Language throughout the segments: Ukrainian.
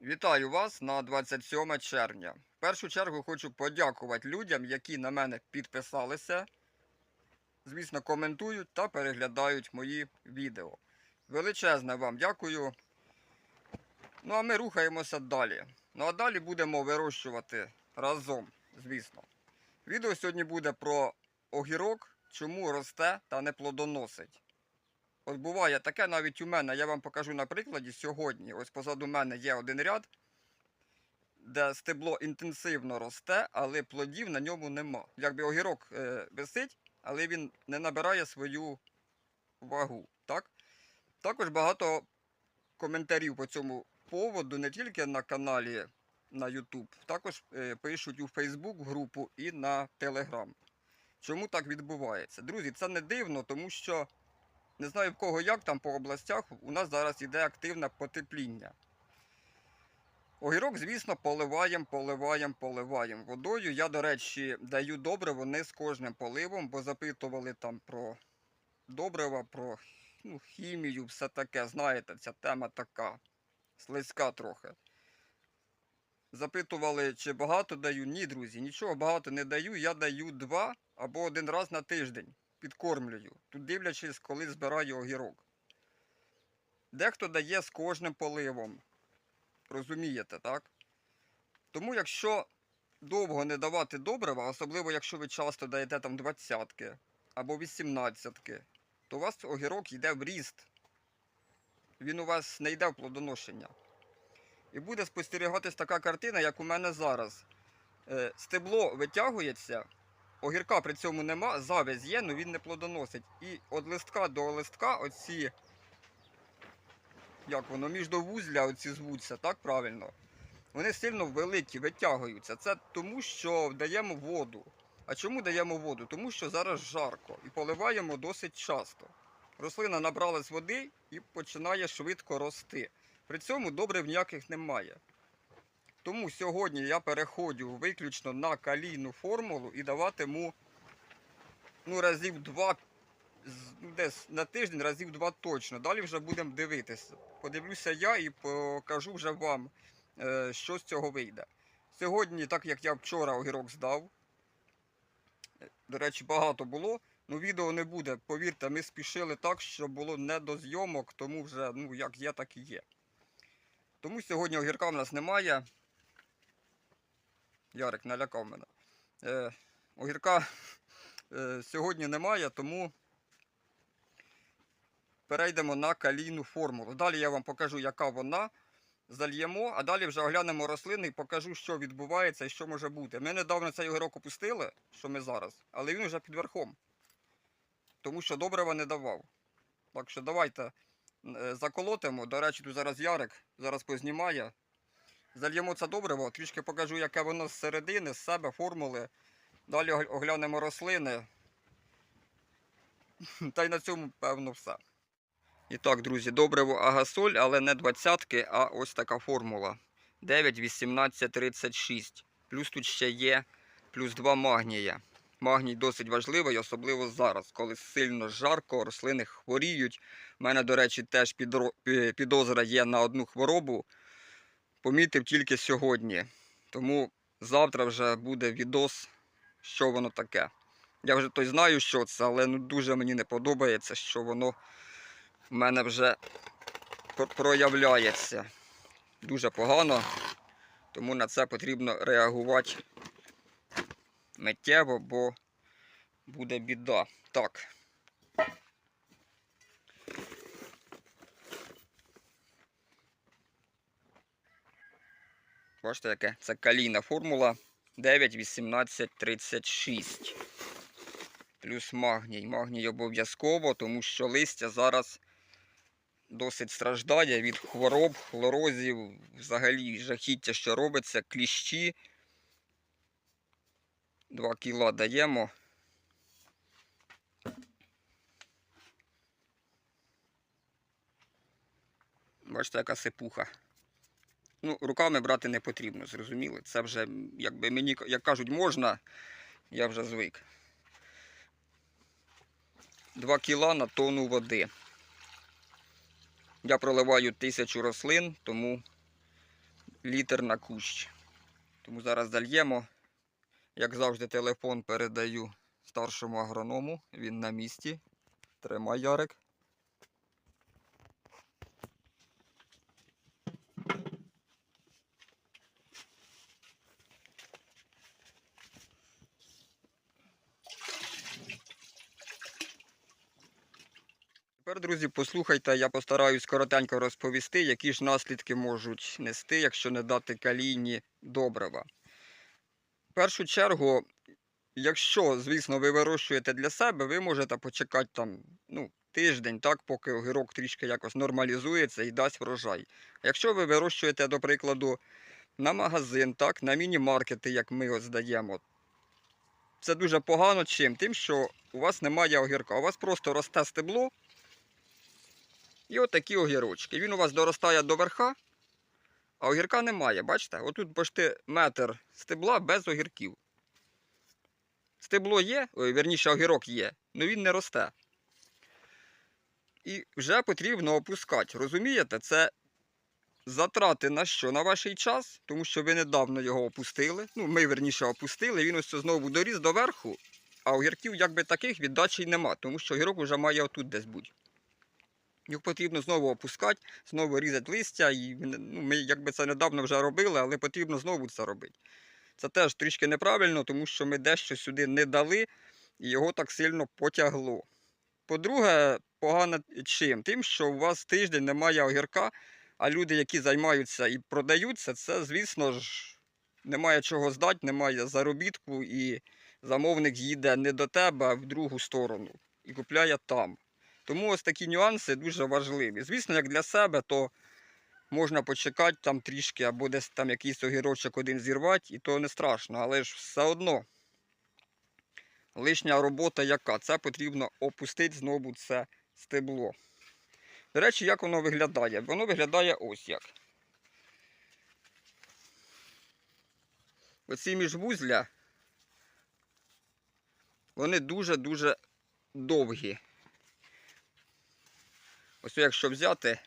Вітаю вас на 27 червня. В першу чергу хочу подякувати людям, які на мене підписалися, звісно, коментують та переглядають мої відео. Величезне вам дякую. Ну а ми рухаємося далі. Ну а далі будемо вирощувати разом, звісно. Відео сьогодні буде про огірок, чому росте та не плодоносить. От буває таке навіть у мене, я вам покажу на прикладі сьогодні. Ось позаду мене є один ряд, де стебло інтенсивно росте, але плодів на ньому нема. Якби огірок е, висить, але він не набирає свою вагу. Так? Також багато коментарів по цьому поводу, не тільки на каналі на YouTube, також е, пишуть у Facebook групу і на Telegram. Чому так відбувається? Друзі, це не дивно, тому що. Не знаю в кого як там по областях, у нас зараз іде активне потепління. Огірок, звісно, поливаємо, поливаємо, поливаємо водою. Я, до речі, даю добриво не з кожним поливом, бо запитували там про добрива, про ну, хімію, все таке. Знаєте, ця тема така слизька трохи. Запитували, чи багато даю. Ні, друзі, нічого багато не даю. Я даю два або один раз на тиждень підкормлюю. Тут дивлячись, коли збираю огірок. Дехто дає з кожним поливом. Розумієте, так? Тому якщо довго не давати добрива, особливо якщо ви часто даєте там двадцятки або вісімнадцятки, то у вас огірок йде в ріст. Він у вас не йде в плодоношення. І буде спостерігатись така картина, як у мене зараз. Е, Стебло витягується, огірка при цьому нема, завязь є, але він не плодоносить. І від листка до листка оці, як воно, міждовузля оці звуться, так правильно? Вони сильно великі, витягуються. Це тому, що даємо воду. А чому даємо воду? Тому що зараз жарко і поливаємо досить часто. Рослина набралась води і починає швидко рости. При цьому добрив ніяких немає. Тому сьогодні я переходжу виключно на калійну формулу і даватиму ну, разів два, ну, десь на тиждень, разів два точно. Далі вже будемо дивитися. Подивлюся я і покажу вже вам, е, що з цього вийде. Сьогодні, так як я вчора огірок здав, до речі, багато було. Ну, відео не буде. Повірте, ми спішили так, що було не до зйомок, тому вже ну, як є, так і є. Тому сьогодні огірка в нас немає. Ярик налякав мене. Е, огірка е, сьогодні немає, тому перейдемо на калійну формулу. Далі я вам покажу, яка вона. Зальємо, а далі вже оглянемо рослини і покажу, що відбувається і що може бути. Ми недавно цей огірок опустили, що ми зараз, але він вже під верхом. Тому що добрива не давав. Так що давайте е, заколотимо. До речі, тут зараз Ярик зараз познімає. Зальємо це добриво, трішки покажу, яке воно з середини, з себе, формули. Далі оглянемо рослини. Та й на цьому, певно, все. І так, друзі, добриво агасоль, але не двадцятки, а ось така формула. 9, 18, 36. Плюс тут ще є плюс 2 магнія. Магній досить важливий, особливо зараз, коли сильно жарко, рослини хворіють. У мене, до речі, теж підозра є на одну хворобу помітив тільки сьогодні. Тому завтра вже буде відос, що воно таке. Я вже той знаю, що це, але ну, дуже мені не подобається, що воно в мене вже проявляється. Дуже погано, тому на це потрібно реагувати миттєво, бо буде біда. Так. Бачите, яке? Це калійна формула 9, 18, 36. Плюс магній. Магній обов'язково, тому що листя зараз досить страждає від хвороб, хлорозів, взагалі жахіття, що робиться, кліщі. 2 кіла даємо. Бачите, яка сипуха. Ну, руками брати не потрібно, зрозуміли. Це вже, якби мені, як кажуть, можна, я вже звик. 2 кіла на тонну води. Я проливаю тисячу рослин, тому літр на кущ. Тому зараз зальємо. Як завжди, телефон передаю старшому агроному. Він на місці. Тримай Ярик. Тепер, друзі, послухайте, я постараюсь коротенько розповісти, які ж наслідки можуть нести, якщо не дати калійні добрива. В першу чергу, якщо, звісно, ви вирощуєте для себе, ви можете почекати там ну, тиждень, так, поки огірок трішки якось нормалізується і дасть врожай. Якщо ви вирощуєте, до прикладу, на магазин, так, на міні-маркети, як ми ось даємо, це дуже погано чим? Тим, що у вас немає огірка, у вас просто росте стебло. І отакі огірочки. Він у вас доростає до верха, а огірка немає. Бачите? Отут почти метр стебла без огірків. Стебло є, ой, верніше, огірок є, але він не росте. І вже потрібно опускати. Розумієте, це затрати на що? На ваш час, тому що ви недавно його опустили. Ну, ми верніше опустили, він ось знову доріс до верху, а огірків якби таких віддачі й нема, тому що огірок вже має отут десь бути. Їх потрібно знову опускати, знову різати листя. І ну, ми якби це недавно вже робили, але потрібно знову це робити. Це теж трішки неправильно, тому що ми дещо сюди не дали і його так сильно потягло. По-друге, погано чим? Тим, що у вас тиждень немає огірка, а люди, які займаються і продаються, це, звісно ж, немає чого здати, немає заробітку, і замовник їде не до тебе, а в другу сторону і купляє там. Тому ось такі нюанси дуже важливі. Звісно, як для себе, то можна почекати там трішки, або десь там якийсь огірочок один зірвати, і то не страшно. Але ж все одно лишня робота яка? Це потрібно опустити знову це стебло. До речі, як воно виглядає? Воно виглядає ось як. Оці міжвузля, вони дуже-дуже довгі. Ось якщо взяти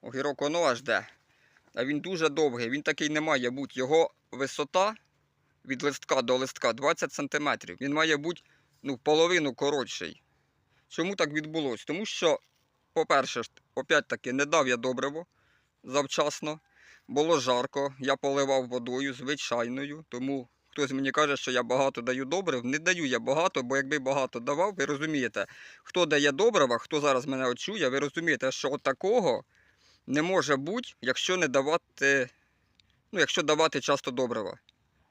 огірок воно аж де, а він дуже довгий, він такий не має бути. Його висота від листка до листка 20 см. Він має бути ну, половину коротший. Чому так відбулося? Тому що, по-перше, опять-таки, не дав я добриво завчасно. Було жарко, я поливав водою звичайною, тому хтось мені каже, що я багато даю добрив. Не даю я багато, бо якби багато давав, ви розумієте, хто дає добрива, хто зараз мене очує, ви розумієте, що такого не може бути, якщо не давати, ну, якщо давати часто добрива.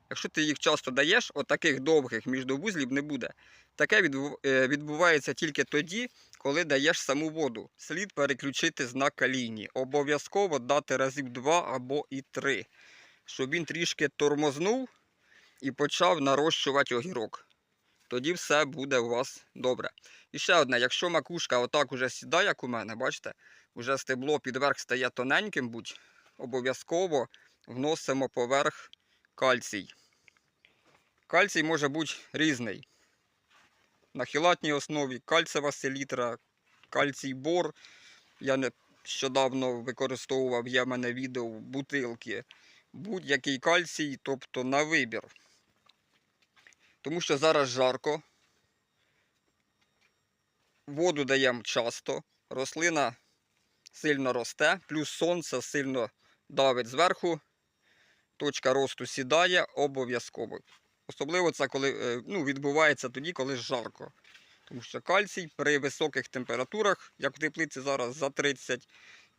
Якщо ти їх часто даєш, от таких довгих міждовузлів не буде. Таке е, відбувається тільки тоді, коли даєш саму воду. Слід переключити знак калійні. Обов'язково дати разів два або і три, щоб він трішки тормознув і почав нарощувати огірок. Тоді все буде у вас добре. І ще одне, якщо макушка отак уже сідає, як у мене, бачите, вже стебло підверх стає тоненьким, будь, обов'язково вносимо поверх кальцій. Кальцій може бути різний. На хілатній основі кальцева селітра, кальцій бор. Я нещодавно використовував, є в мене відео бутилки. Будь-який кальцій, тобто на вибір. Тому що зараз жарко. Воду даємо часто, рослина сильно росте, плюс сонце сильно давить зверху. Точка росту сідає обов'язково. Особливо це коли е, ну, відбувається тоді, коли жарко. Тому що кальцій при високих температурах, як в теплиці зараз за 30,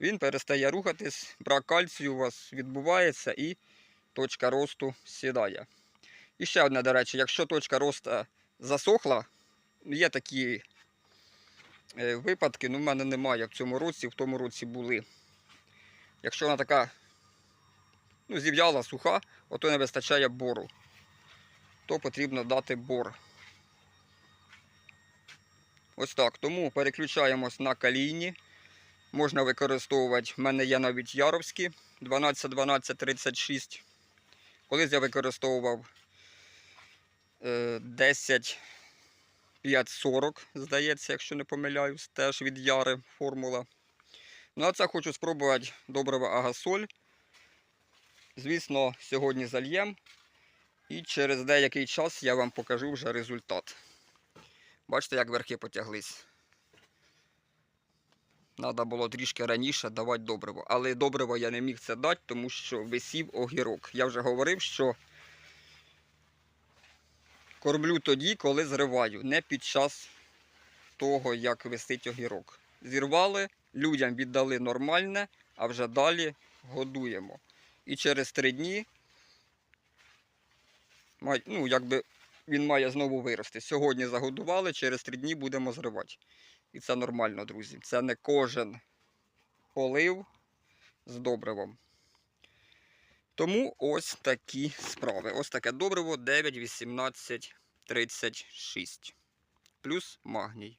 він перестає рухатись, брак кальцію у вас відбувається і точка росту сідає. І ще одне, до речі, якщо точка росту засохла, є такі е, випадки, ну в мене немає в цьому році, в тому році були. Якщо вона така ну, зів'яла, суха, ото не вистачає бору, то потрібно дати бор. Ось так. Тому переключаємось на калійні. Можна використовувати, в мене є навіть яровські 12 12 36. Колись я використовував 10 5 40, здається, якщо не помиляюсь, теж від яри формула. Ну, а це хочу спробувати добрива агасоль. Звісно, сьогодні зальєм. І через деякий час я вам покажу вже результат. Бачите, як верхи потяглись. Треба було трішки раніше давати добриво. Але добриво я не міг це дати, тому що висів огірок. Я вже говорив, що кормлю тоді, коли зриваю, не під час того, як висить огірок. Зірвали, людям віддали нормальне, а вже далі годуємо. І через три дні ну, якби він має знову вирости. Сьогодні загодували, через три дні будемо зривати. І це нормально, друзі. Це не кожен полив з добривом. Тому ось такі справи. Ось таке добриво 9, 18, 36. Плюс магній.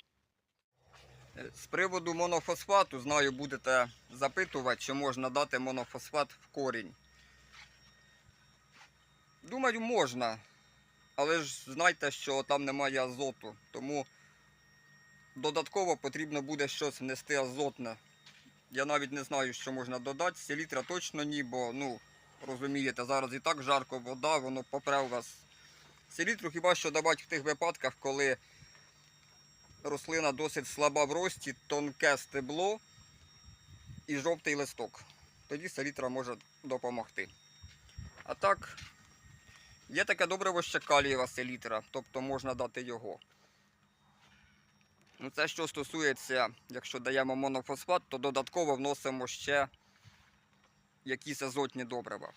Е, З приводу монофосфату, знаю, будете запитувати, чи можна дати монофосфат в корінь. Думаю, можна. Але ж знайте, що там немає азоту. Тому додатково потрібно буде щось внести азотне. Я навіть не знаю, що можна додати. Селітра точно ні, бо, ну, розумієте, зараз і так жарко, вода, воно попре у вас. Селітру хіба що давати в тих випадках, коли рослина досить слаба в рості, тонке стебло і жовтий листок. Тоді селітра може допомогти. А так, є таке добриво ще калієва селітра, тобто можна дати його. Ну, це що стосується, якщо даємо монофосфат, то додатково вносимо ще якісь азотні добрива.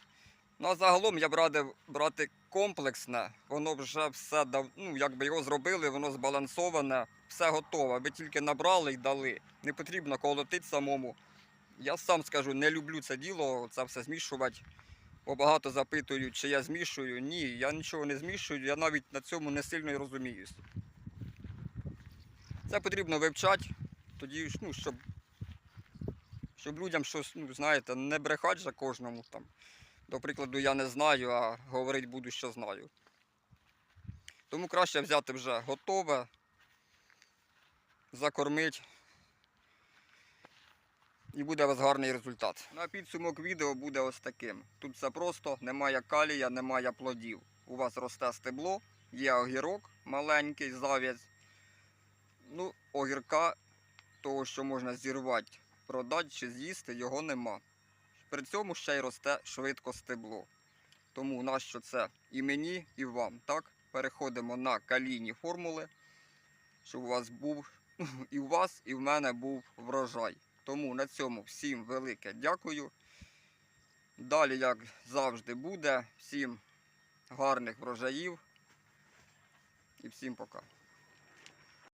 Ну а загалом я б радив брати комплексне, воно вже все дав, ну, якби його зробили, воно збалансоване, все готове. Ви тільки набрали і дали. Не потрібно колотити самому. Я сам скажу, не люблю це діло, це все змішувати. Бо багато запитують, чи я змішую. Ні, я нічого не змішую, я навіть на цьому не сильно і розуміюсь. Це потрібно вивчати, тоді, ну, щоб, щоб людям щось, ну, знаєте, не брехати за кожному там. До прикладу, я не знаю, а говорити буду, що знаю. Тому краще взяти вже готове, закормити. І буде у вас гарний результат. На підсумок відео буде ось таким. Тут все просто, немає калія, немає плодів. У вас росте стебло, є огірок маленький, зав'язь. Ну, огірка, того, що можна зірвати, продати чи з'їсти, його нема. При цьому ще й росте швидко стебло. Тому нащо це і мені, і вам. Так? Переходимо на калійні формули, щоб у вас був і у вас, і в мене був врожай. Тому на цьому всім велике дякую. Далі, як завжди, буде. Всім гарних врожаїв і всім пока.